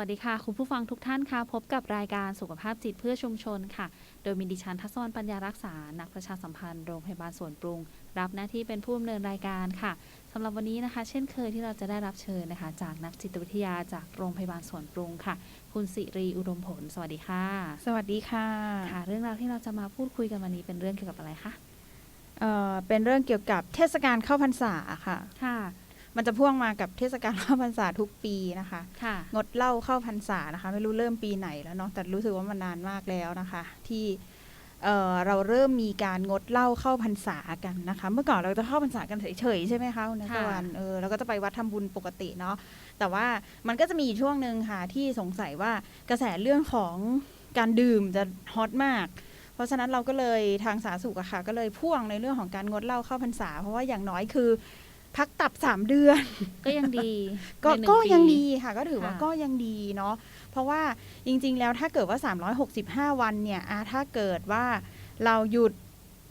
วัสดีค่ะ คุณผู้ฟังทุกท่านค่ะ พบกับรายการสุขภาพจิตเพื่อชุมชนค่ะ โดยมีดิฉันทัศวรรณปัญญารักษา นักประชาสัมพันธ์โรงพยาบาลสวนปรุง รับหน้าที่เป็นผู้ดำเนินรายการค่ะสำหรับวันนี้นะคะ เช่นเคยที่เราจะได้รับเชิญนะคะ จากนักจิตวิทยาจากโรงพยาบาลสวนปรุงค่ะ คุณสิรีอุดมผล สวัสดีค่ะ สวัสดีค่ะค่ะ เรื่องราวที่เราจะมาพูดคุยกันวันนี้เป็นเรื่องเกี่ยวกับอะไรคะเอ่อเป็นเรื่องเกี่ยวกับเทศกาลเข้าพรรษาค่ะค่ะ มันจะพ่วงมากับเทศกาลเข้าพรรษาทุกปีนะคะค่ะ งดเหล้าเข้าพรรษานะคะ ไม่รู้เริ่มปีไหนแล้วเนาะแต่รู้สึกว่ามันนานมากแล้วนะคะ ที่เอ่อเราเริ่มมีการงดเหล้าเข้าพรรษากันนะคะ เมื่อก่อนเราจะเข้าพรรษากันเฉยๆใช่ไหมคะคุณนัทวันเออเราก็จะไปวัดทำบุญปกติเนาะแต่ว่ามันก็จะมีอยู่ช่วงหนึ่งค่ะที่สงสัยว่ากระแสเรื่องของการดื่มจะฮอตมาก เพราะฉะนั้นเราก็เลยทางสาธารณสุขอะค่ะ ก็เลยพ่วงในเรื่องของการงดเหล้าเข้าพรรษา เพราะว่าอย่างน้อยคือ พักตับสามเดือน ก็ยังดีก็ในหนึ่ก็ปี ยังดีค่ะ ก็ถือว่าค่ะ ก็ยังดีเนาะเพราะว่าจริง ๆ แล้วถ้าเกิดว่า 365 วันเนี่ยอะถ้าเกิดว่าเราหยุด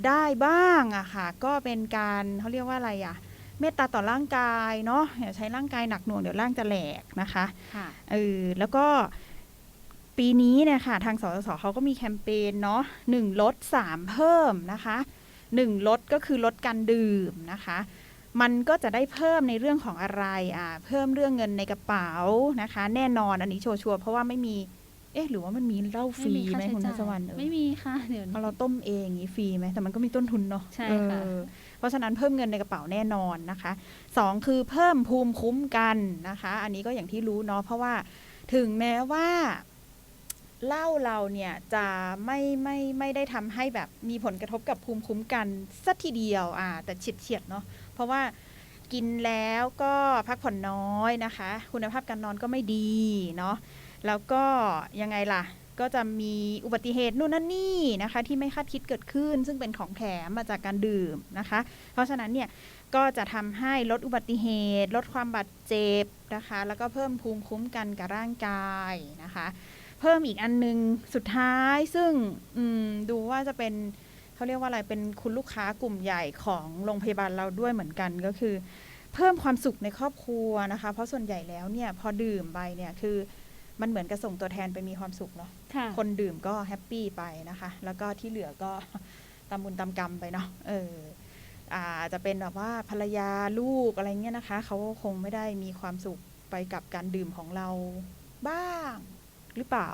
ได้บ้างอะค่ะ ก็เป็นการเขาเรียกว่าอะไรอะเมตตาต่อร่างกายเนาะอย่าใช้ร่างกายหนักหน่วงเดี๋ยวร่างจะแหลกนะคะ ค่ะ เออแล้วก็ปีนี้เนี่ยค่ะทางสสสเขาก็มีแคมเปญเนาะหนึ่งลดสามเพิ่มนะคะหนึ่งลดก็คือลดการดื่มนะคะ มันก็จะได้เพิ่มในเรื่องของอะไรอ่าเพิ่มเรื่องเงินในกระเป๋านะคะ แน่นอนอันนี้ชัวร์ๆเพราะว่าไม่มี เอ๊ะหรือว่ามันมีเหล้าฟรีค่าไหมใช้คุณจ่าทัยศวรรณเออไม่มีค่ะเดี๋ยวพอเราต้มเองอย่างนี้ฟรีไหมแต่มันก็มีต้นทุนเนาะใช่ค่ะเออเพราะฉะนั้นเพิ่มเงินในกระเป๋าแน่นอนนะคะสองคือเพิ่มภูมิคุ้มกันนะคะ อันนี้ก็อย่างที่รู้เนาะเพราะว่าถึงแม้ว่าเหล้าเราเนี่ยจะไม่ไม่ไม่ได้ทำให้แบบมีผลกระทบกับภูมิคุ้มกันสัทีเดียวอ่าแต่เฉียดเฉียดๆเนาะ เพราะว่ากินแล้วก็พักผ่อนน้อยนะคะ คุณภาพการนอนก็ไม่ดีเนาะแล้วก็ยังไงล่ะ ก็จะมีอุบัติเหตุนู่นนั่นนี่นะคะ ที่ไม่คาดคิดเกิดขึ้น ซึ่งเป็นของแถมมาจากการดื่มนะคะ เพราะฉะนั้นเนี่ยก็จะทำให้ลดอุบัติเหตุ ลดความบาดเจ็บนะคะ แล้วก็เพิ่มภูมิคุ้มกันกับร่างกายนะคะ เพิ่มอีกอันนึงสุดท้ายซึ่งดูว่าจะเป็น เขาเรียกว่าอะไรเป็นคุณลูกค้ากลุ่มใหญ่ของโรงพยาบาลเราด้วยเหมือนกันก็คือ เพิ่มความสุขในครอบครัวนะคะ เพราะส่วนใหญ่แล้วเนี่ยพอดื่มไปเนี่ยคือมันเหมือนกับส่งตัวแทนไปมีความสุขเนาะค่ะคนดื่มก็แฮปปี้ไปนะคะ แล้วก็ที่เหลือก็ตามบุญตามกรรมไปเนาะเอออาจจะเป็นแบบว่าภรรยาลูกอะไรเงี้ยนะคะ เขาก็คงไม่ได้มีความสุขไปกับการดื่มของเราบ้างหรือเปล่า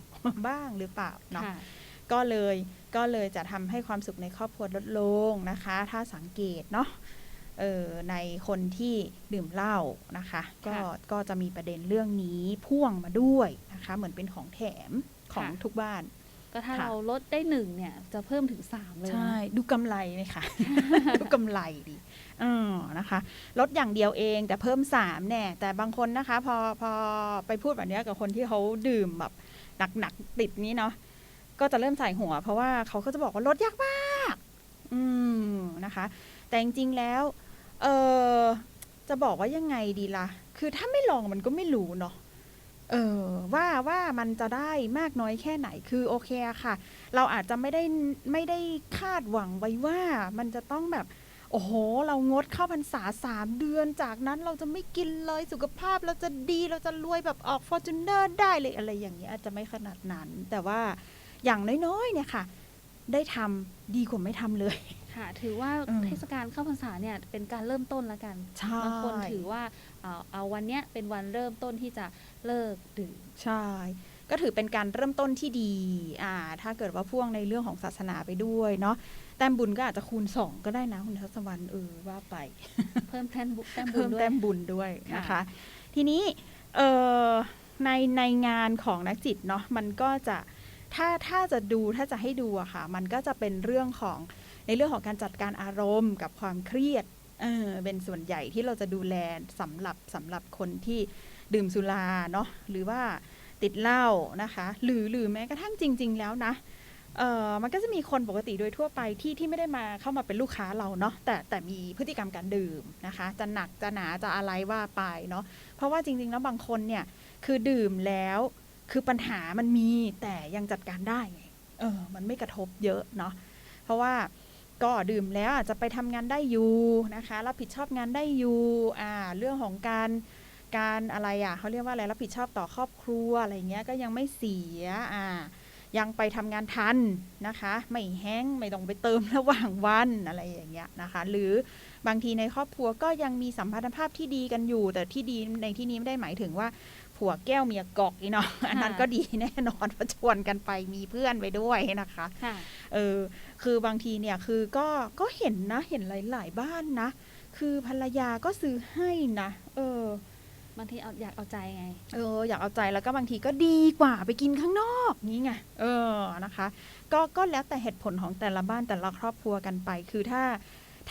บ้างหรือเปล่าเนาะค่ะ ก็เลยก็เลยจะทำให้ความสุขในครอบครัวลดลงนะคะ ถ้าสังเกตเนาะเออในคนที่ดื่มเหล้านะคะ ก็ค่ะก็จะมีประเด็นเรื่องนี้พ่วงมาด้วยนะคะ เหมือนเป็นของแถมของค่ะทุกบ้าน ก็ถ้าค่ะเราลดได้หนึ่งเนี่ย จะเพิ่มถึงสามเลยนะใช่ดูกำไรไหมคะดูกำไรดีเออนะคะ ลดอย่างเดียวเองแต่เพิ่มสามแน่แต่บางคนนะคะ พอพอไปพูดแบบเนี้ยกับคนที่เขาดื่มแบบหนักๆติดนี้เนาะ ก็จะเริ่มใส่หัว เพราะว่าเขาก็จะบอกว่าลดยากมาก อืมนะคะ แต่จริงๆแล้ว เออจะบอกว่ายังไงดีล่ะ คือถ้าไม่ลองมันก็ไม่รู้เนาะเออว่าว่ามันจะได้มากน้อยแค่ไหนคือโอเคอะค่ะ เราอาจจะไม่ได้ไม่ได้คาดหวังไว้ว่ามันจะต้องแบบ โอ้โห เรางดเข้าพรรษาสามเดือนจากนั้นเราจะไม่กินเลยสุขภาพเราจะดีเราจะรวยแบบออกฟอร์จูเนอร์ได้เลยอะไรอย่างเงี้ยอาจจะไม่ขนาดนั้น แต่ว่า อย่างน้อยๆเนี่ยค่ะ ได้ทำดีกว่าไม่ทำเลย ค่ะถือว่าอืม เทศกาลเข้าพรรษาเนี่ยเป็นการเริ่มต้นแล้วกันใช่บางคนถือว่าเอาเอาวันเนี้ยเป็นวันเริ่มต้นที่จะเลิกดื่ม ใช่ ก็ถือเป็นการเริ่มต้นที่ดีอ่าถ้าเกิดว่าพ่วงในเรื่องของศาสนาไปด้วยเนาะแต้มบุญก็อาจจะคูณสองก็ได้นะคุณทัศวรรณเออว่าไป เพิ่มแต้มบุแต้มบุเพิ่ญมด้วย แต้มบุญด้วยนะค่ะคะทีนี้เออในในงานของนักจิตเนาะมันก็จะ ถ้าถ้าจะดูถ้าจะให้ดูอะค่ะ มันก็จะเป็นเรื่องของในเรื่องของการจัดการอารมณ์กับความเครียดเออเป็นส่วนใหญ่ที่เราจะดูแลสำหรับสำหรับคนที่ดื่มสุราเนาะหรือว่าติดเหล้านะคะ หรือหรือแม้กระทั่งจริง ๆ แล้วนะเออมันก็จะมีคนปกติโดยทั่วไปที่ที่ไม่ได้มาเข้ามาเป็นลูกค้าเราเนาะแต่แต่มีพฤติกรรมการดื่มนะคะ จะหนักจะหนาจะอะไรว่าไปเนาะเพราะว่าจริง ๆ แล้วบางคนเนี่ยคือดื่มแล้ว คือปัญหามันมีแต่ยังจัดการได้ไงเออ มันไม่กระทบเยอะเนาะเพราะว่าก็ดื่มแล้วอาจจะไปทำงานได้อยู่นะคะรับผิดชอบงานได้อยู่อ่าเรื่องของการการอะไรอะเขาเรียกว่าอะไรรับผิดชอบต่อครอบครัวอะไรเงี้ยก็ยังไม่เสียอ่ายังไปทำงานทันนะคะ ไม่แห้งไม่ต้องไปเติมระหว่างวันอะไรอย่างเงี้ยนะคะ หรือบางทีในครอบครัวก็ยังมีสัมพันธภาพที่ดีกันอยู่ แต่ที่ดีในที่นี้ไม่ได้หมายถึงว่า ผัวแก้วเมียกอกอีเนาะอันนั้นก็ดีแน่นอนเพราะชวนกันไปมีเพื่อนไปด้วยนะคะค่ะเออคือบางทีเนี่ยคือก็ก็เห็นนะเห็นหลาย ๆ บ้านนะ คือภรรยาก็ซื้อให้นะเออบางทีเอาอยากเอาใจไง เอออยากเอาใจแล้วก็บางทีก็ดีกว่าไปกินข้างนอกนี้ไงเออนะคะ ก็ก็แล้วแต่เหตุผลของแต่ละบ้านแต่ละครอบครัวกันไป คือถ้า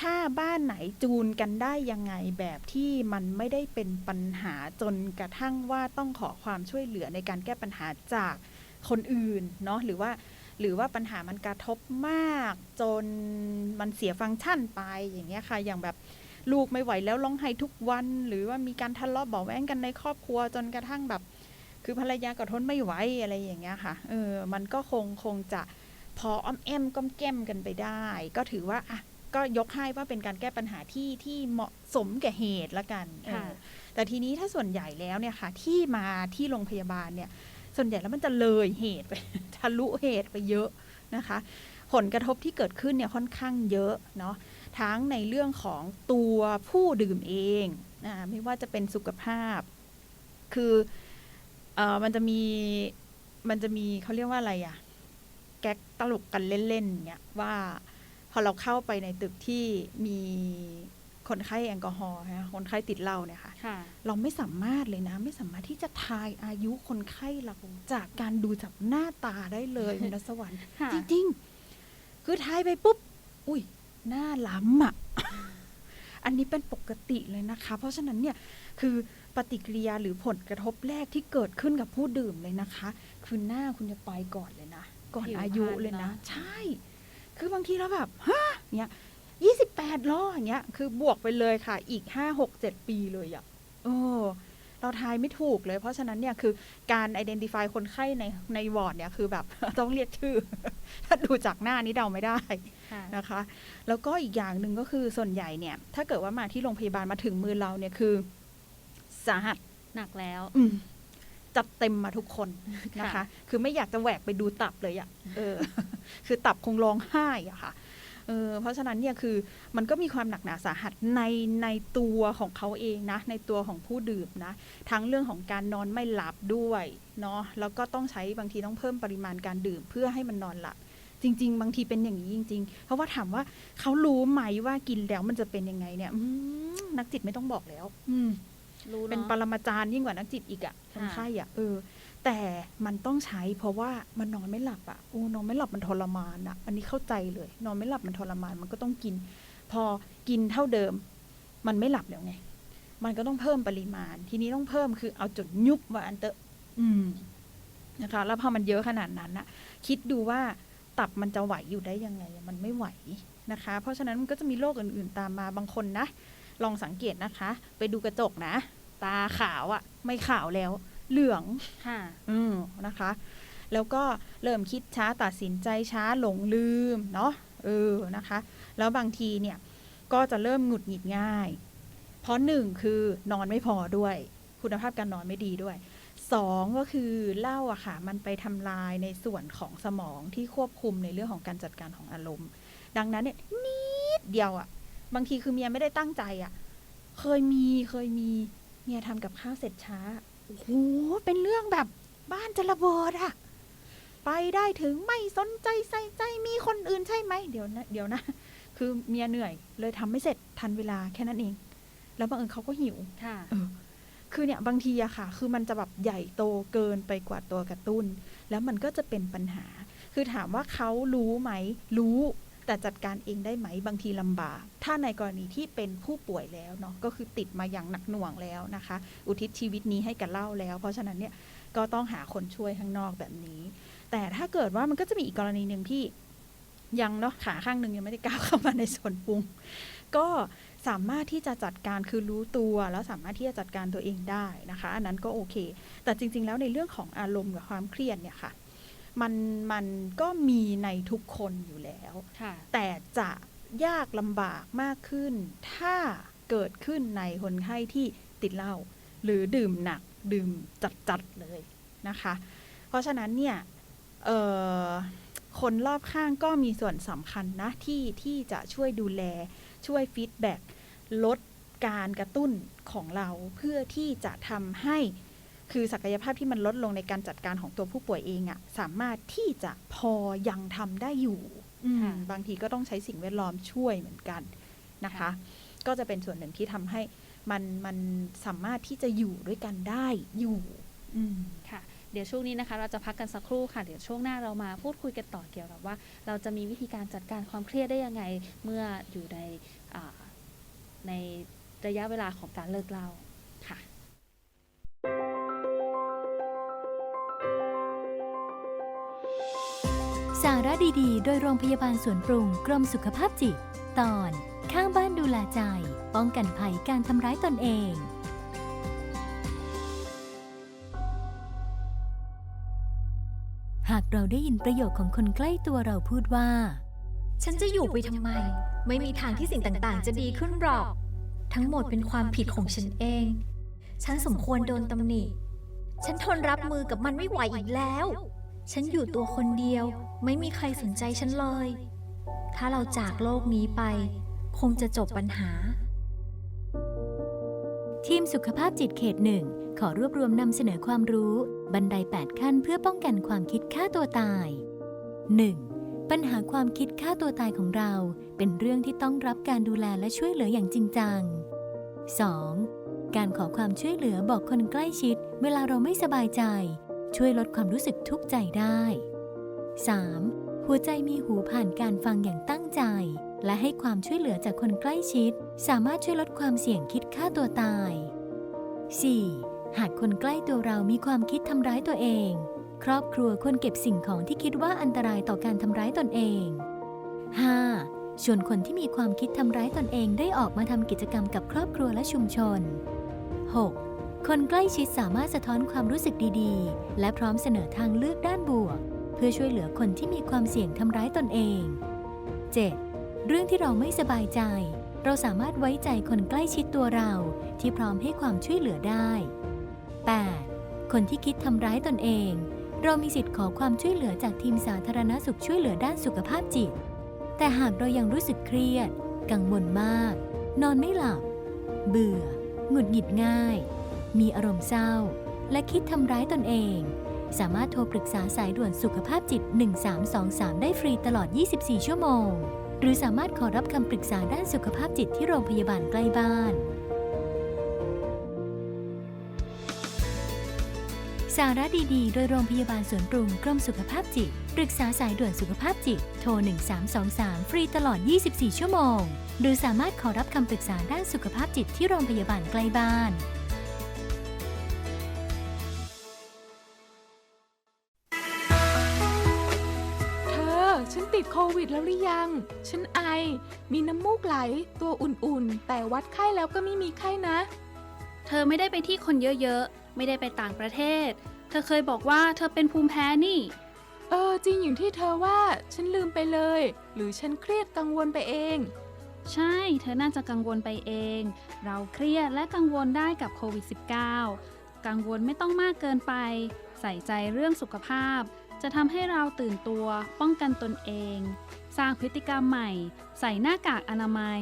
ถ้าบ้านไหนจูนกันได้ยังไงแบบที่มันไม่ได้เป็นปัญหาจนกระทั่งว่าต้องขอความช่วยเหลือในการแก้ปัญหาจากคนอื่นเนาะหรือว่าหรือว่าปัญหามันกระทบมากจนมันเสียฟังก์ชันไปอย่างเงี้ยค่ะ อย่างแบบลูกไม่ไหวแล้วร้องไห้ทุกวัน หรือว่ามีการทะเลาะเบาแว้งกันในครอบครัวจนกระทั่งแบบ คือภรรยาก็ทนไม่ไหวอะไรอย่างเงี้ยค่ะเออมันก็คงคงจะพออ้อมแอมก้มแก้มกันไปได้ ก็ถือว่าอะ ก็ยกให้ว่าเป็นการแก้ปัญหาที่ที่เหมาะสมแก่เหตุละกันเออค่ะแต่ทีนี้ถ้าส่วนใหญ่แล้วเนี่ยค่ะ ที่มาที่โรงพยาบาลเนี่ย ส่วนใหญ่แล้วมันจะเลยเหตุไปทะลุเหตุไปเยอะนะคะ ผลกระทบที่เกิดขึ้นเนี่ยค่อนข้างเยอะเนาะทั้งในเรื่องของตัวผู้ดื่มเองนะไม่ว่าจะเป็นสุขภาพ คือเออมันจะมีมันจะมีเขาเรียกว่าอะไรอะแก๊กตลกกันเล่นๆเนี่ยว่า พอเราเข้าไปในตึกที่มีคนไข้แอลกอฮอล์นะคนไข้ติดเหล้าเนี่ยค่ะค่ะ เราไม่สามารถเลยนะ ไม่สามารถที่จะทายอายุคนไข้เราจากการดูจากหน้าตาได้เลยคุณนสวรรค์ค่ะจริงๆ คือทายไปปุ๊บ อุ้ยหน้าล้ำอะ อันนี้เป็นปกติเลยนะคะ เพราะฉะนั้นเนี่ยคือปฏิกิริยาหรือผลกระทบแรกที่เกิดขึ้นกับผู้ดื่มเลยนะคะ คือหน้าคุณจะไปก่อนเลยนะ ก่อนผิวอายุพรรณเลยนะเนอะใช่ คือบางทีเราแบบฮะเนี่ยยี่สิบแปดล้ออย่างเงี้ย คือบวกไปเลยค่ะ อีกห้าหกเจ็ดปีเลยอะ่ะโอ้เราทายไม่ถูกเลย เพราะฉะนั้นเนี่ยคือการ identify คนไข้ในในวอร์ดเนี่ยคือแบบต้องเรียกชื่อ ถ้าดูจากหน้านี้เดาไม่ได้ค่ะนะคะ แล้วก็อีกอย่างหนึ่งก็คือส่วนใหญ่เนี่ย ถ้าเกิดว่ามาที่โรงพยาบาลมาถึงมือเราเนี่ยคือ สาหัสหนักแล้วอืม จัดเต็มมาทุกคนนะคะค่ะคือไม่อยากจะแหวกไปดูตับเลยอะ่ะเออ คือตับคงร้องไห้อะค่ะเออเพราะฉะนั้นเนี่ยคือมันก็มีความหนักหนาสาหัสในในตัวของเขาเองนะ ในตัวของผู้ดื่มนะ ทั้งเรื่องของการนอนไม่หลับด้วยเนาะแล้วก็ต้องใช้บางทีต้องเพิ่มปริมาณการดื่มเพื่อให้มันนอนหลับจริง ๆ บางทีเป็นอย่างนี้จริง ๆ เพราะว่าถามว่าเขารู้ไหมว่ากินแล้วมันจะเป็นยังไงเนี่ยอืมนักจิตไม่ต้องบอกแล้ว อืม รู้เป็นเนาะปรมาจารย์ยิ่งกว่านักจิตอีกอะคนค่ะไข้อะเออ แต่มันต้องใช้เพราะว่ามันนอนไม่หลับอะโอ้นอนไม่หลับมันทรมานอะอันนี้เข้าใจเลย นอนไม่หลับมันทรมานมันก็ต้องกิน พอกินเท่าเดิม มันไม่หลับแล้วไง มันก็ต้องเพิ่มปริมาณ ทีนี้ต้องเพิ่มคือเอาจนยุบว่าอันเตอะ อืม นะคะแล้วพอมันเยอะขนาดนั้นนะคิดดูว่าตับมันจะไหวอยู่ได้ยังไงมันไม่ไหวนะคะ เพราะฉะนั้นมันก็จะมีโรคอื่นๆตามมาบางคนนะ ลองสังเกตนะคะ ไปดูกระจกนะ ตาขาวอะไม่ขาวแล้ว เหลืองค่ะอืมนะคะ แล้วก็เริ่มคิดช้าตัดสินใจช้าหลงลืมเนาะเออนะคะ แล้วบางทีเนี่ยก็จะเริ่มหงุดหงิดง่าย เพราะหนึ่งคือนอนไม่พอด้วย คุณภาพการนอนไม่ดีด้วยสองก็คือเหล้าอะค่ะ มันไปทำลายในส่วนของสมองที่ควบคุมในเรื่องของการจัดการของอารมณ์ ดังนั้นเนี่ยนิดเดียวอะบางทีคือเมียไม่ได้ตั้งใจอะเคยมีเคยมี เมียทำกับข้าวเสร็จช้า โอ้โห เป็นเรื่องแบบบ้านจะระเบิดอะไปได้ถึงไม่สนใจใส่ใจมีคนอื่นใช่ไหม เดี๋ยวนะเดี๋ยวนะ คือเมียเหนื่อยเลยทำไม่เสร็จทันเวลาแค่นั้นเอง แล้วบังเอิญเขาก็หิวค่ะคือเนี่ยบางทีอะค่ะ คือมันจะแบบใหญ่โตเกินไปกว่าตัวกระตุ้น แล้วมันก็จะเป็นปัญหา คือถามว่าเขารู้ไหม รู้ แต่จัดการเองได้ไหมบางทีลำบาก ถ้าในกรณีที่เป็นผู้ป่วยแล้วเนาะก็คือติดมาอย่างหนักหน่วงแล้วนะคะ อุทิศชีวิตนี้ให้กับเล่าแล้ว เพราะฉะนั้นเนี่ยก็ต้องหาคนช่วยข้างนอกแบบนี้ แต่ถ้าเกิดว่ามันก็จะมีอีกกรณีหนึ่งที่ยังเนาะขาข้างหนึ่งยังไม่ได้ก้าวเข้ามาในส่วนปรุง ก็สามารถที่จะจัดการคือรู้ตัวแล้วสามารถที่จะจัดการตัวเองได้นะคะ อันนั้นก็โอเค แต่จริง ๆ แล้วในเรื่องของอารมณ์กับความเครียดเนี่ยค่ะ มันมันก็มีในทุกคนอยู่แล้วค่ะแต่จะยากลำบากมากขึ้น ถ้าเกิดขึ้นในคนไข้ที่ติดเหล้าหรือดื่มหนักดื่มจัดๆเลยนะคะ เพราะฉะนั้นเนี่ยเอ่อคนรอบข้างก็มีส่วนสำคัญนะที่ที่จะช่วยดูแลช่วยฟีดแบ็กลดการกระตุ้นของเราเพื่อที่จะทำให้ คือศักยภาพที่มันลดลงในการจัดการของตัวผู้ป่วยเองอะสามารถที่จะพอยังทำได้อยู่อืมค่ะบางทีก็ต้องใช้สิ่งแวดล้อมช่วยเหมือนกันนะคะค่ะก็จะเป็นส่วนหนึ่งที่ทำให้มันมันสามารถที่จะอยู่ด้วยกันได้อยู่อืมค่ะเดี๋ยวช่วงนี้นะคะ เราจะพักกันสักครู่ค่ะ เดี๋ยวช่วงหน้าเรามาพูดคุยกันต่อเกี่ยวกับว่า เราจะมีวิธีการจัดการความเครียดได้ยังไงเมื่ออยู่ในอ่าในระยะเวลาของการเลิกเหล่า สาระดีๆ โดยโรงพยาบาลสวนปรุงกรมสุขภาพจิต ตอนข้างบ้านดูแลใจ ป้องกันภัยการทำร้ายตนเอง หากเราได้ยินประโยคของคนใกล้ตัวเราพูดว่า ฉันจะอยู่ไปทำไม ไม่มีทางที่สิ่งต่างๆ จะดีขึ้นหรอก ทั้งหมดเป็นความผิดของฉันเอง ฉันสมควรโดนตำหนิ ฉันทนรับมือกับมันไม่ไหวอีกแล้ว ฉันอยู่ตัวคนเดียว ไม่มีใครสนใจฉันเลย ถ้าเราจากโลกนี้ไป คงจะจบปัญหา ทีมสุขภาพจิตเขตหนึ่งขอรวบรวมนำเสนอความรู้ บันได 8 ขั้นเพื่อป้องกันความคิดฆ่าตัวตาย 1. ปัญหาความคิดฆ่าตัวตายของเรา เป็นเรื่องที่ต้องรับการดูแลและช่วยเหลืออย่างจริงจัง 2. การขอความช่วยเหลือบอกคนใกล้ชิด เวลาเราไม่สบายใจ ช่วยลดความรู้สึกทุกข์ใจได้ 3. หัวใจมีหูผ่านการฟังอย่างตั้งใจ และให้ความช่วยเหลือจากคนใกล้ชิด สามารถช่วยลดความเสี่ยงคิดฆ่าตัวตาย 4. หากคนใกล้ตัวเรามีความคิดทำร้ายตัวเอง ครอบครัวควรเก็บสิ่งของที่คิดว่าอันตรายต่อการทำร้ายตนเอง 5. ชวนคนที่มีความคิดทำร้ายตนเองได้ออกมาทำกิจกรรมกับครอบครัวและชุมชน 6. คนใกล้ชิดสามารถสะท้อนความรู้สึกดีๆ และพร้อมเสนอทางเลือกด้านบวก เพื่อช่วยเหลือคนที่มีความเสี่ยงทำร้ายตนเอง 7. เรื่องที่เราไม่สบายใจ เราสามารถไว้ใจคนใกล้ชิดตัวเราที่พร้อมให้ความช่วยเหลือได้ 8. คนที่คิดทำร้ายตนเอง เรามีสิทธิ์ขอความช่วยเหลือจากทีมสาธารณสุขช่วยเหลือด้านสุขภาพจิต แต่หากเรายังรู้สึกเครียด กังวลมาก นอนไม่หลับ เบื่อ หงุดหงิดง่าย มีอารมณ์เศร้า และคิดทำร้ายตนเอง สามารถโทรปรึกษาสายด่วนสุขภาพจิต 1323 ได้ฟรีตลอด 24 ชั่วโมง หรือสามารถขอรับคำปรึกษาด้านสุขภาพจิตที่โรงพยาบาลใกล้บ้าน สาระดีๆ โดยโรงพยาบาลสวนปรุงกรมสุขภาพจิต ปรึกษาสายด่วนสุขภาพจิต โทร 1323 ฟรีตลอด 24 ชั่วโมง หรือสามารถขอรับคำปรึกษาด้านสุขภาพจิตที่โรงพยาบาลใกล้บ้าน วิดแล้วหรือยัง ฉันไอ มีน้ำมูกไหล ตัวอุ่นๆ แต่วัดไข้แล้วก็ไม่มีไข้นะ เธอไม่ได้ไปที่คนเยอะๆ ไม่ได้ไปต่างประเทศ เธอเคยบอกว่าเธอเป็นภูมิแพ้นี่ เออ จริงอย่างที่เธอว่า ฉันลืมไปเลย หรือฉันเครียดกังวลไปเอง ใช่ เธอน่าจะกังวลไปเอง เราเครียดและกังวลได้กับโควิด -19 กังวลไม่ต้องมากเกินไป ใส่ใจเรื่องสุขภาพ จะทำให้เราตื่นตัว ป้องกันตนเอง สร้างพฤติกรรมใหม่ ใส่หน้ากากอนามัย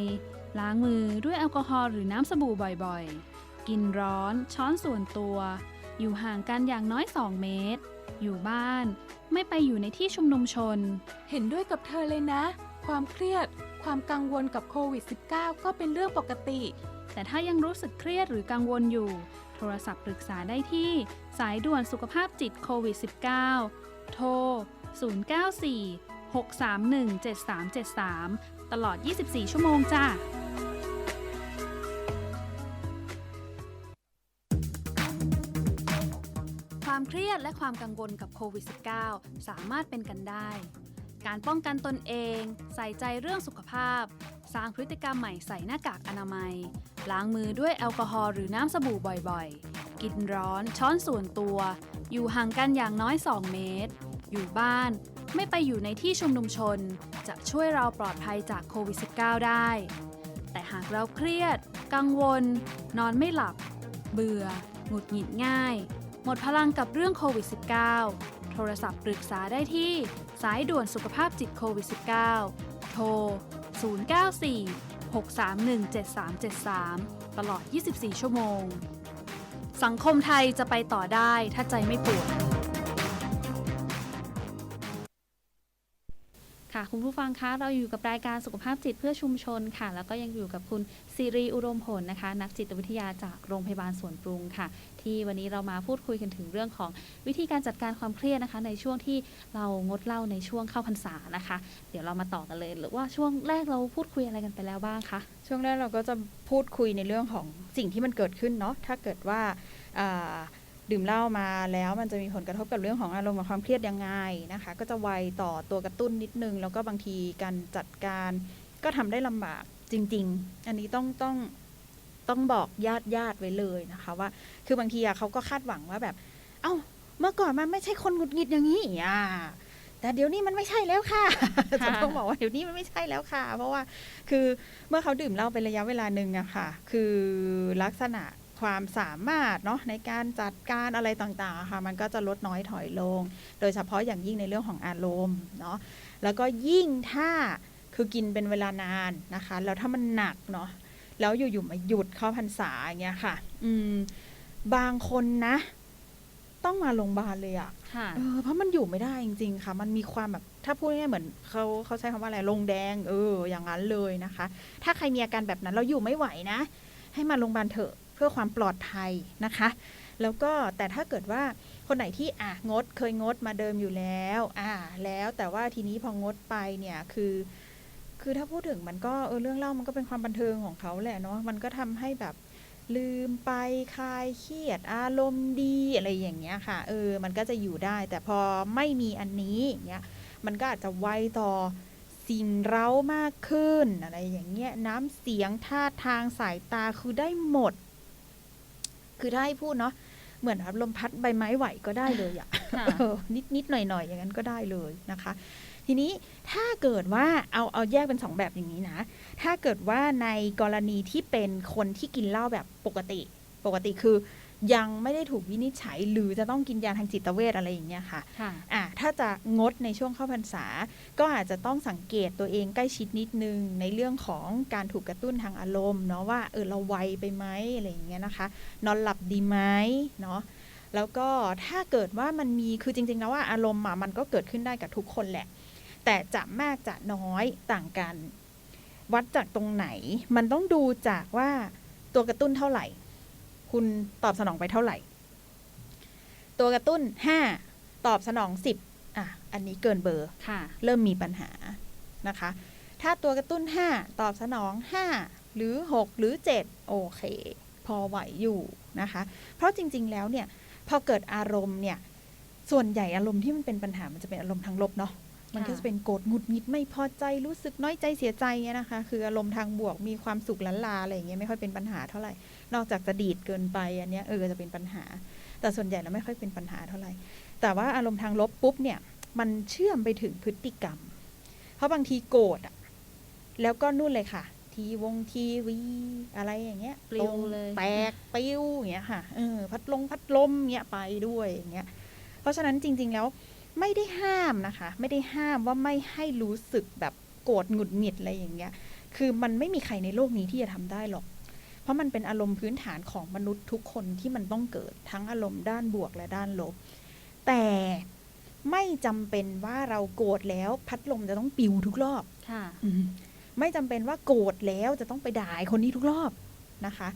ล้างมือด้วยแอลกอฮอล์หรือน้ำสบู่บ่อยๆ กินร้อน ช้อนส่วนตัว อยู่ห่างกันอย่างน้อย 2 เมตร อยู่บ้าน ไม่ไปอยู่ในที่ชุมนุมชน เห็นด้วยกับเธอเลยนะ ความเครียด ความกังวลกับโควิด -19 ก็เป็นเรื่องปกติ แต่ถ้ายังรู้สึกเครียดหรือกังวลอยู่ โทรศัพท์ปรึกษาได้ที่ สายด่วนสุขภาพจิตโควิด -19 โทร 094 631 7373 ตลอด 24 ชั่วโมงจ้าความเครียดและความกังวลกับโควิด -19 สามารถเป็นกันได้ การป้องกันตนเอง ใส่ใจเรื่องสุขภาพ สร้างพฤติกรรมใหม่ใส่หน้ากากอนามัย ล้างมือด้วยแอลกอฮอล์หรือน้ำสบู่บ่อยๆ กินร้อน ช้อนส่วนตัว อยู่ห่างกันอย่างน้อย 2 เมตร อยู่บ้าน ไม่ไปอยู่ในที่ชุมนุมชน จะช่วยเราปลอดภัยจากโควิด -19 ได้ แต่หากเราเครียด กังวล นอนไม่หลับ เบื่อ หงุดหงิดง่าย หมดพลังกับเรื่องโควิด -19 โทรศัพท์ปรึกษาได้ที่สายด่วนสุขภาพจิตโควิด -19 โทร 094 631 7373 ตลอด 24 ชั่วโมง สังคมไทยจะไปต่อได้ถ้าใจไม่ป่วยค่ะคุณผู้ฟังคะเราอยู่กับรายการสุขภาพจิตเพื่อชุมชนค่ะ แล้วก็ยังอยู่กับคุณซีรีอุดมผลนะคะ นักจิตวิทยาจากโรงพยาบาลสวนปรุงค่ะ ที่วันนี้เรามาพูดคุยกันถึงเรื่องของวิธีการจัดการความเครียดนะคะ ในช่วงที่เรางดเหล้าในช่วงเข้าพรรษานะคะ เดี๋ยวเรามาต่อกันเลย หรือว่าช่วงแรกเราพูดคุยอะไรกันไปแล้วบ้างคะ ช่วงแรกเราก็จะพูดคุยในเรื่องของสิ่งที่มันเกิดขึ้นเนาะถ้าเกิดว่าดื่มเหล้ามาแล้วมันจะมีผลกระทบกับเรื่องของอารมณ์กับความเครียดยังไงนะคะ ก็จะไวต่อตัวกระตุ้นนิดนึง แล้วก็บางทีการจัดการก็ทำได้ลำบากจริง ๆ อันนี้ต้องต้องต้องบอกญาติญาติไว้เลยนะคะว่า คือบางทีเขาก็คาดหวังว่าแบบ เอ้าเมื่อก่อนมันไม่ใช่คนหงุดหงิดอย่างนี้อะ แต่เดี๋ยวนี้มันไม่ใช่แล้วค่ะค่ะจะต้องบอกว่าเดี๋ยวนี้มันไม่ใช่แล้วค่ะ เพราะว่าคือเมื่อเขาดื่มเหล้าเป็นระยะเวลาหนึ่งอะค่ะ คือลักษณะความสามารถเนาะในการจัดการอะไรต่างๆอะค่ะ มันก็จะลดน้อยถอยลง โดยเฉพาะอย่างยิ่งในเรื่องของอารมณ์เนาะแล้วก็ยิ่งถ้าคือกินเป็นเวลานานนะคะ แล้วถ้ามันหนักเนาะแล้วอยู่ๆมาหยุดเข้าพรรษาอย่างเงี้ยค่ะ อืมบางคนนะ ต้องมาโรงพยาบาลเลยอะค่ะเออเพราะมันอยู่ไม่ได้จริง ๆ ค่ะ มันมีความแบบถ้าพูดง่ายๆเหมือนเขาเขาใช้คำว่าอะไรลงแดง เออ อย่างนั้นเลยนะคะ ถ้าใครมีอาการแบบนั้นเราอยู่ไม่ไหวนะ ให้มาโรงพยาบาลเถอะเพื่อความปลอดภัยนะคะ แล้วก็แต่ถ้าเกิดว่าคนไหนที่อะงดเคยงดมาเดิมอยู่แล้ว อ่า แล้วแต่ว่าทีนี้พองดไปเนี่ยคือคือถ้าพูดถึงมันก็เออเรื่องเล่ามันก็เป็นความบันเทิงของเขาแหละเนาะมันก็ทำให้แบบ ลืมไปคลายเครียดอารมณ์ดีอะไรอย่างเงี้ยค่ะ เออ มันก็จะอยู่ได้ แต่พอไม่มีอันนี้อย่างเงี้ยมันก็อาจจะไวต่อสิ่งเร้ามากขึ้นอะไรอย่างเงี้ยน้ำเสียงท่าทางสายตาคือได้หมด คือถ้าให้พูดเนาะเหมือนแบบลมพัดใบไม้ไหวก็ได้เลยอะค่ะเออนิดนิดหน่อยหน่อยอย่างนั้นก็ได้เลยนะคะ ทีนี้ถ้าเกิดว่าเอาเอาแยกเป็นสองแบบอย่างนี้นะ ถ้าเกิดว่าในกรณีที่เป็นคนที่กินเหล้าแบบปกติ ปกติคือ ยังไม่ได้ถูกวินิจฉัย หรือจะต้องกินยาทางจิตเวชอะไรอย่างเงี้ยค่ะค่ะอะ ถ้าจะงดในช่วงเข้าพรรษา ก็อาจจะต้องสังเกตตัวเองใกล้ชิดนิดนึง ในเรื่องของการถูกกระตุ้นทางอารมณ์เนาะว่าเออเราไวไปไหมอะไรอย่างเงี้ยนะคะ นอนหลับดีไหมเนาะแล้วก็ถ้าเกิดว่ามันมีคือจริงๆแล้วว่าอารมณ์อะมันก็เกิดขึ้นได้กับทุกคนแหละ แต่จะมากจะน้อยต่างกัน วัดจากตรงไหน มันต้องดูจากว่าตัวกระตุ้นเท่าไหร่ คุณตอบสนองไปเท่าไหร่ ตัวกระตุ้นห้าตอบสนองสิบอะอันนี้เกินเบอร์ค่ะเริ่มมีปัญหานะคะ ถ้าตัวกระตุ้น 5 ตอบสนอง 5 หรือ 6 หรือ 7 โอเค พอไหวอยู่นะคะ เพราะจริง ๆ แล้วเนี่ย พอเกิดอารมณ์เนี่ย ส่วนใหญ่อารมณ์ที่มันเป็นปัญหามันจะเป็นอารมณ์ทางลบเนาะ มันก็จะเป็นโกรธหงุดหงิดไม่พอใจรู้สึกน้อยใจเสียใจเนี่ยนะคะ คืออารมณ์ทางบวกมีความสุขลันลาอะไรอย่างเงี้ยไม่ค่อยเป็นปัญหาเท่าไหร่ นอกจากจะดีดเกินไปอันเนี้ยเออจะเป็นปัญหา แต่ส่วนใหญ่แล้วไม่ค่อยเป็นปัญหาเท่าไหร่ แต่ว่าอารมณ์ทางลบปุ๊บเนี่ยมันเชื่อมไปถึงพฤติกรรม เพราะบางทีโกรธอะแล้วก็นู่นเลยค่ะ ทีวงทีวีอะไรอย่างเงี้ยปลิวตรงเลยแตกปลิวอย่างเงี้ยค่ะเออพัดลงพัดลมเงี้ยไปด้วยอย่างเงี้ย เพราะฉะนั้นจริง ๆแล้ว ไม่ได้ห้ามนะคะ ไม่ได้ห้ามว่าไม่ให้รู้สึกแบบโกรธหงุดหงิดอะไรอย่างเงี้ย คือมันไม่มีใครในโลกนี้ที่จะทำได้หรอก เพราะมันเป็นอารมณ์พื้นฐานของมนุษย์ทุกคนที่มันต้องเกิดทั้งอารมณ์ด้านบวกและด้านลบ แต่ไม่จำเป็นว่าเราโกรธแล้วพัดลมจะต้องปิวทุกรอบค่ะอืมไม่จำเป็นว่าโกรธแล้วจะต้องไปด่าไอ้คนนี้ทุกรอบนะคะ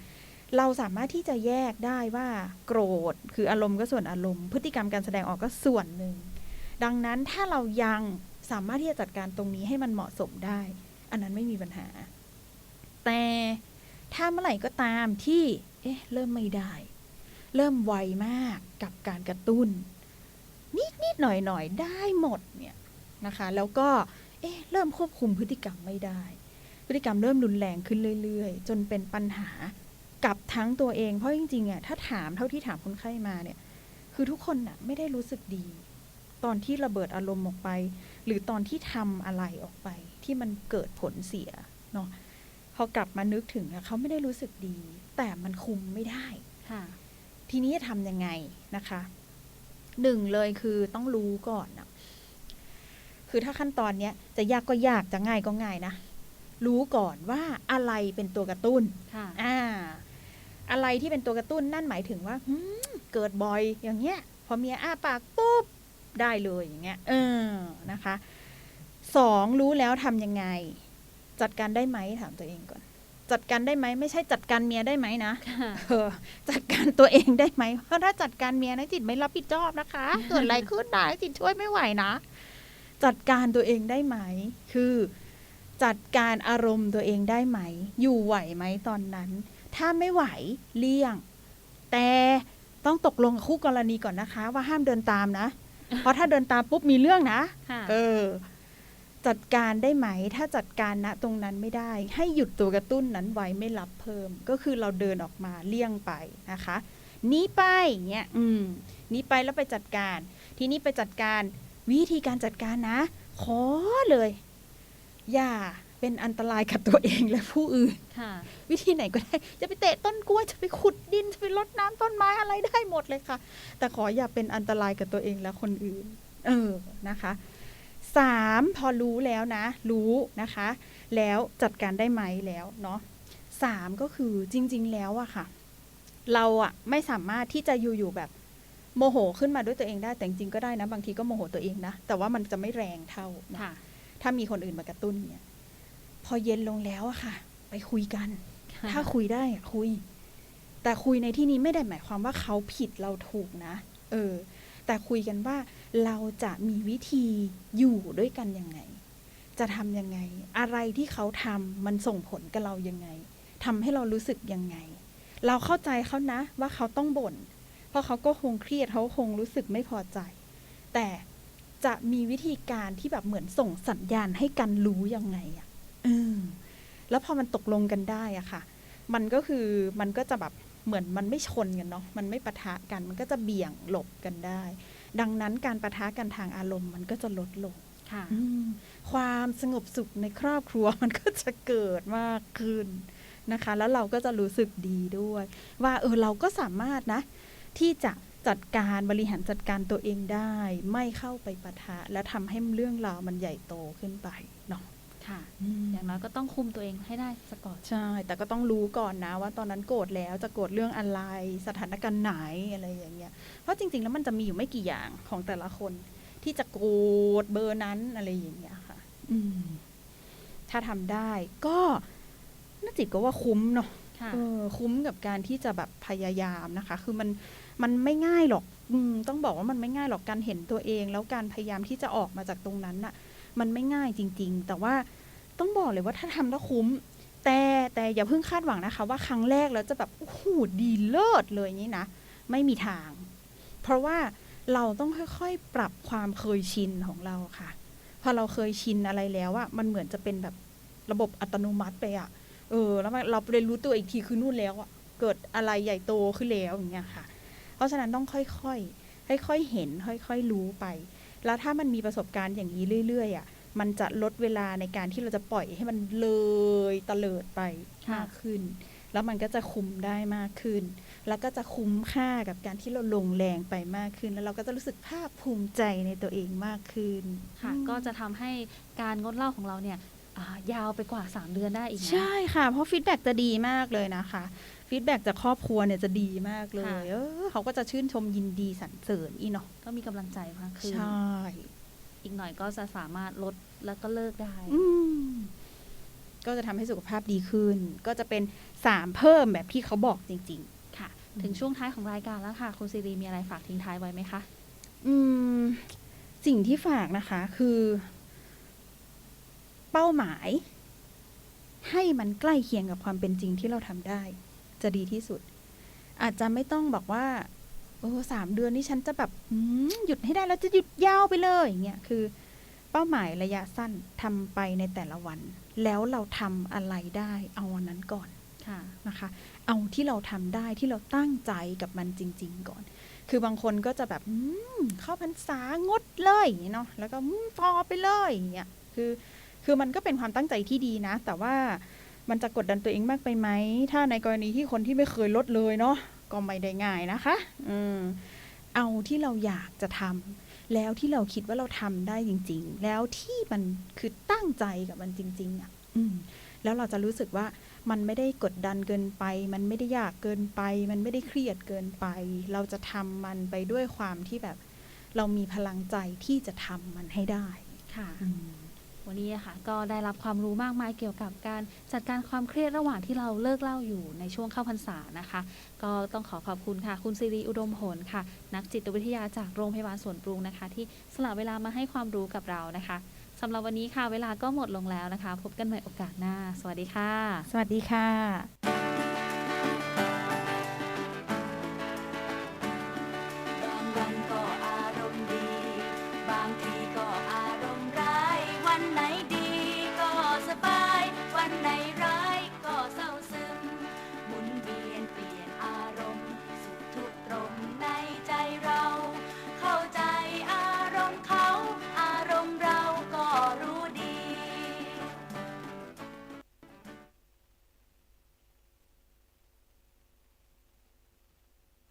เราสามารถที่จะแยกได้ว่าโกรธคืออารมณ์ก็ส่วนอารมณ์ พฤติกรรมการแสดงออกก็ส่วนหนึ่ง ดังนั้นถ้าเรายังสามารถที่จะจัดการตรงนี้ให้มันเหมาะสมได้ อันนั้นไม่มีปัญหา แต่ถ้าเมื่อไหร่ก็ตามที่ เอ๊ะ เริ่มไม่ได้ เริ่มไวมากกับการกระตุ้น นิดนิดๆหน่อยหน่อยๆได้หมดเนี่ยนะคะ แล้วก็ เอ๊ะ เริ่มควบคุมพฤติกรรมไม่ได้ พฤติกรรมเริ่มรุนแรงขึ้นเรื่อย ๆ จนเป็นปัญหากับทั้งตัวเอง เพราะจริงๆอะถ้าถามเท่าที่ถามคนไข้มาเนี่ย คือทุกคนน่ะไม่ได้รู้สึกดี ตอนที่ระเบิดอารมณ์ออกไป หรือตอนที่ทำอะไรออกไป ที่มันเกิดผลเสียเนาะพอกลับมานึกถึงแล้วเขาไม่ได้รู้สึกดี แต่มันคุมไม่ได้ค่ะทีนี้จะทำยังไงนะคะหนึ่งเลยคือต้องรู้ก่อนนะคือถ้าขั้นตอนเนี้ยจะยากก็ยากจะง่ายก็ง่ายนะ รู้ก่อนว่าอะไรเป็นตัวกระตุ้นค่ะอ่า อะไรที่เป็นตัวกระตุ้นนั่นหมายถึงว่าหืมเกิดบ่อยอย่างเงี้ย พอเมียอ้าปากปุ๊บ ได้เลยอย่างเงี้ยเออนะคะสองรู้แล้วทำยังไง จัดการได้ไหมถามตัวเองก่อน จัดการได้ไหมไม่ใช่จัดการเมียได้ไหมนะค่ะเออจัดการตัวเองได้ไหมเพราะถ้าจัดการเมียนะจิตไม่รับผิดชอบนะคะเกิดอะไรขึ้นนะจิตช่วยไม่ไหวนะ จัดการตัวเองได้ไหม คือ จัดการอารมณ์ตัวเองได้ไหม อยู่ไหวไหมตอนนั้น ถ้าไม่ไหวเลี่ยง แต่ต้องตกลงกับคู่กรณีก่อนนะคะ ว่าห้ามเดินตามนะ เพราะถ้าเดินตามปุ๊บมีเรื่องนะค่ะเออ จัดการได้ไหม ถ้าจัดการณตรงนั้นไม่ได้ ให้หยุดตัวกระตุ้นนั้นไว้ไม่รับเพิ่ม ก็คือเราเดินออกมาเลี่ยงไปนะคะหนี้ไปเงี้ยอืมหนี้ไปแล้วไปจัดการ ทีนี้ไปจัดการวิธีการจัดการนะ ขอเลย อย่า เป็นอันตรายกับตัวเองและผู้อื่น ค่ะ วิธีไหนก็ได้ จะไปเตะต้นกล้วย จะไปขุดดิน จะไปรดน้ำต้นไม้อะไรได้หมดเลยค่ะ แต่ขออย่าเป็นอันตรายกับตัวเองและคนอื่น เออ นะคะสามพอรู้แล้วนะ รู้นะคะ แล้วจัดการได้ไหมแล้วเนาะสามก็คือจริง ๆ แล้วอะค่ะ เราอะไม่สามารถที่จะอยู่ๆแบบโมโหขึ้นมาด้วยตัวเองได้แต่จริงๆก็ได้นะ บางทีก็โมโหตัวเองนะ แต่ว่ามันจะไม่แรงเท่าเนอะค่ะ ถ้ามีคนอื่นมากระตุ้นเนี่ย พอเย็นลงแล้วอะค่ะ ไปคุยกัน ถ้าคุยได้อะคุย แต่คุยในที่นี้ไม่ได้หมายความว่าเขาผิดเราถูกนะ เออ แต่คุยกันว่าเราจะมีวิธีอยู่ด้วยกันยังไง จะทำยังไง อะไรที่เขาทำมันส่งผลกับเรายังไงทำให้เรารู้สึกยังไง เราเข้าใจเขานะว่าเขาต้องบ่น เพราะเขาก็คงเครียดเขาคงรู้สึกไม่พอใจ แต่จะมีวิธีการที่แบบเหมือนส่งสัญญาณให้กันรู้ยังไงอะ เออแล้วพอมันตกลงกันได้อะค่ะ มันก็คือมันก็จะแบบเหมือนมันไม่ชนกันเนาะมันไม่ปะทะกันมันก็จะเบี่ยงหลบกันได้ ดังนั้นการปะทะกันทางอารมณ์มันก็จะลดลงค่ะอืมความสงบสุขในครอบครัวมันก็จะเกิดมากขึ้นนะคะ แล้วเราก็จะรู้สึกดีด้วย ว่าเออเราก็สามารถนะ ที่จะจัดการบริหารจัดการตัวเองได้ ไม่เข้าไปปะทะ และทำให้เรื่องราวมันใหญ่โตขึ้นไปเนาะ ค่ะ อย่างน้อยก็ต้องคุมตัวเองให้ได้สะก่อนใช่ แต่ก็ต้องรู้ก่อนนะว่าตอนนั้นโกรธแล้วจะโกรธเรื่องอะไร สถานการณ์ไหนอะไรอย่างเงี้ย เพราะจริง ๆ แล้วมันจะมีอยู่ไม่กี่อย่างของแต่ละคน ที่จะโกรธเบอร์นั้นอะไรอย่างเงี้ยค่ะ อืม ถ้าทำได้ก็น่าจิตก็ว่าคุ้มเนาะค่ะเออคุ้มกับการที่จะแบบพยายามนะคะ คือมันมันไม่ง่ายหรอก อืมต้องบอกว่ามันไม่ง่ายหรอกการเห็นตัวเอง แล้วการพยายามที่จะออกมาจากตรงนั้นน่ะ มันไม่ง่ายจริง ๆ แต่ว่าต้องบอกเลยว่าถ้าทำแล้วคุ้ม แต่แต่อย่าเพิ่งคาดหวังนะคะ ว่าครั้งแรกแล้วจะแบบโอ้โหดีเลิศเลยนี้นะ ไม่มีทาง เพราะว่าเราต้องค่อยๆ ปรับความเคยชินของเราค่ะ พอเราเคยชินอะไรแล้วอะมันเหมือนจะเป็นแบบระบบอัตโนมัติไปอะเออ แล้วเราเรียนรู้ตัวอีกทีคือนู่นแล้วอะเกิดอะไรใหญ่โตขึ้นแล้วอย่างเงี้ยค่ะ เพราะฉะนั้นต้องค่อยๆค่อยๆเห็น ค่อยๆรู้ไป แล้วถ้ามันมีประสบการณ์อย่างนี้เรื่อยๆอะมันจะลดเวลาในการที่เราจะปล่อยให้มันเลยตะเลิดไปค่ะมากขึ้น แล้วมันก็จะคุมได้มากขึ้น แล้วก็จะคุ้มค่ากับการที่เราลงแรงไปมากขึ้น แล้วเราก็จะรู้สึกภาคภูมิใจในตัวเองมากขึ้นค่ะอืมก็จะทำให้การงดเหล้าของเราเนี่ยอ่ายาวไปกว่า 3 เดือนได้อีกนะใช่ค่ะ เพราะฟีดแบ็กจะดีมากเลยนะคะ ฟีดแบ็กจากครอบครัวเนี่ยจะดีมากเลค่ะยเออเขาก็จะชื่นชมยินดีสรรเสริญอีเนาะก็มีกำลังใจมากขึ้นใช่ อีกหน่อยก็จะสามารถลดแล้วก็เลิกได้อืมก็จะทำให้สุขภาพดีขึ้น ก็จะเป็นสามเพิ่มแบบที่เขาบอกจริงค่ะ ถึงช่วงท้ายของรายการแล้วค่ะ คุณซีรีมีอะไรฝากทิ้งท้ายไว้ไหมคะๆอืม สิ่งที่ฝากนะคะ คือ เป้าหมาย ให้มันใกล้เคียงกับความเป็นจริงที่เราทำได้ จะดีที่สุด อาจจะไม่ต้องบอกว่าโอ้สามเดือนนี้ฉันจะแบบหยุดให้ได้แล้วจะหยุดยาวไปเลยอย่างเงี้ยคือ เป้าหมายระยะสั้นทำไปในแต่ละวัน แล้วเราทำอะไรได้ เอาวันนั้นก่อนค่ะนะคะ เอาที่เราทำได้ที่เราตั้งใจกับมันจริง ๆ ก่อน คือบางคนก็จะแบบเข้าพรรษางดเลยเนาะแล้วก็อืมฟอไปเลยอย่างเงี้ยคือคือมันก็เป็นความตั้งใจที่ดีนะ แต่ว่า มันจะกดดันตัวเองมากไปไหม ถ้าในกรณีที่คนที่ไม่เคยลดเลยเนาะก็ไม่ได้ง่ายนะคะ อืมเอาที่เราอยากจะทำแล้วที่เราคิดว่าเราทำได้จริง ๆ แล้วที่มันคือตั้งใจกับมันจริง ๆอะอืมแล้วเราจะรู้สึกว่ามันไม่ได้กดดันเกินไป มันไม่ได้ยากเกินไป มันไม่ได้เครียดเกินไป เราจะทำมันไปด้วยความที่แบบ เรามีพลังใจที่จะทำมันให้ได้ค่ะอืม วันนี้นะคะก็ได้รับความรู้มากมายเกี่ยวกับการจัดการความเครียดระหว่างที่เราเลิกเล่าอยู่ในช่วงเข้าพรรษานะคะ ก็ต้องขอขอบคุณค่ะ คุณสิริอุดมผลค่ะ นักจิตวิทยาจากโรงพยาบาลสวนปรุงนะคะ ที่สละเวลามาให้ความรู้กับเรานะคะสำหรับวันนี้ค่ะ เวลาก็หมดลงแล้วนะคะ พบกันใหม่โอกาสหน้า สวัสดีค่ะ สวัสดีค่ะ